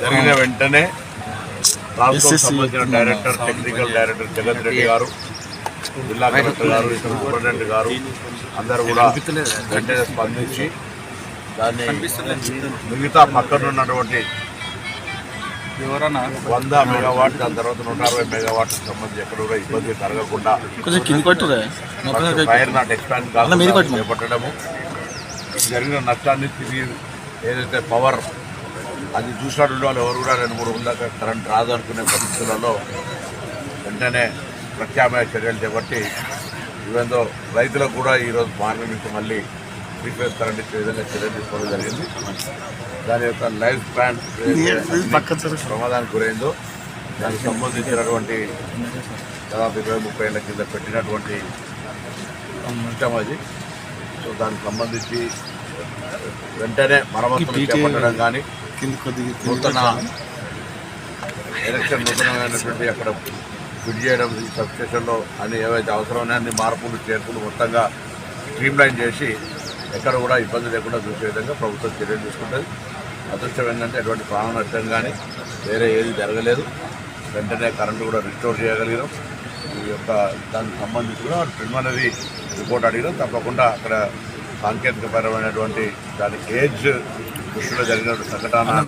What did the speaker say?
జరిగిన వెంటనే రాష్ట్రం సంబంధించిన director technical director Jagan Reddy garu జిల్లా కలెక్టర్ గారు ఇతర సూపరింటెండెంట్ గారు అందరూ కూడా వెంటనే స్పందించి దాన్ని మిగతా పక్కన ఉన్నటువంటి వంద మెగావాట్ దాని తర్వాత నూట అరవై మెగావాట్ సంబంధించి ఎక్కడ కూడా ఇబ్బంది కలగకుండా ఫైర్ నాట్ ఎక్స్పాండ్ కాకుండా. చేపట్టడము. జరిగిన నష్టాన్ని తిరిగి ఏదైతే పవర్ అది చూసినటువంటి వాళ్ళు ఎవరు కూడా రెండు మూడు ఉందాక కరెంట్ రాదు అనుకునే పరిస్థితులలో వెంటనే ప్రత్యామ్నాయ చర్యలు చేపట్టి ఈవెందో రైతులకు కూడా ఈరోజు మార్నింగ్ నుంచి మళ్ళీ త్రీ ఫేజ్ కరెంట్ ఇచ్చే విధంగా చర్యలు తీసుకోవడం జరిగింది. దాని యొక్క లైఫ్ స్పాన్ ప్రమాదానికి గురైందో దానికి సంబంధించినటువంటి దాదాపు ఇరవై ముప్పై ఏళ్ళ కింద పెట్టినటువంటి సిస్టమ్ అది. సో దానికి సంబంధించి వెంటనే మరమ్మతులు చేపట్టడం కానీ కింద కొద్దిగా నూతన ఎలక్షన్ నూతనమైనటువంటి అక్కడ ఫిట్ చేయడం ఈ సబ్ స్టేషన్లో అన్ని ఏవైతే అవసరమైన అన్ని మార్పులు చేర్పులు మొత్తంగా స్ట్రీమ్లైన్ చేసి ఎక్కడ కూడా ఇబ్బంది లేకుండా చూసే విధంగా ప్రభుత్వం చర్యలు తీసుకుంటుంది. అదృష్టం ఏంటంటే ఎటువంటి ప్రాణ నష్టం కానీ వేరే ఏది జరగలేదు. వెంటనే కరెంటు కూడా రిస్టోర్ చేయగలిగినాం. ఈ యొక్క దానికి సంబంధించి కూడా ప్రిలిమినరీ రిపోర్ట్ అడిగినాం. తప్పకుండా అక్కడ సాంకేతికపరమైనటువంటి దాని ఏజ్ കൃഷിയുടെ ജനങ്ങളുടെ സംഘടന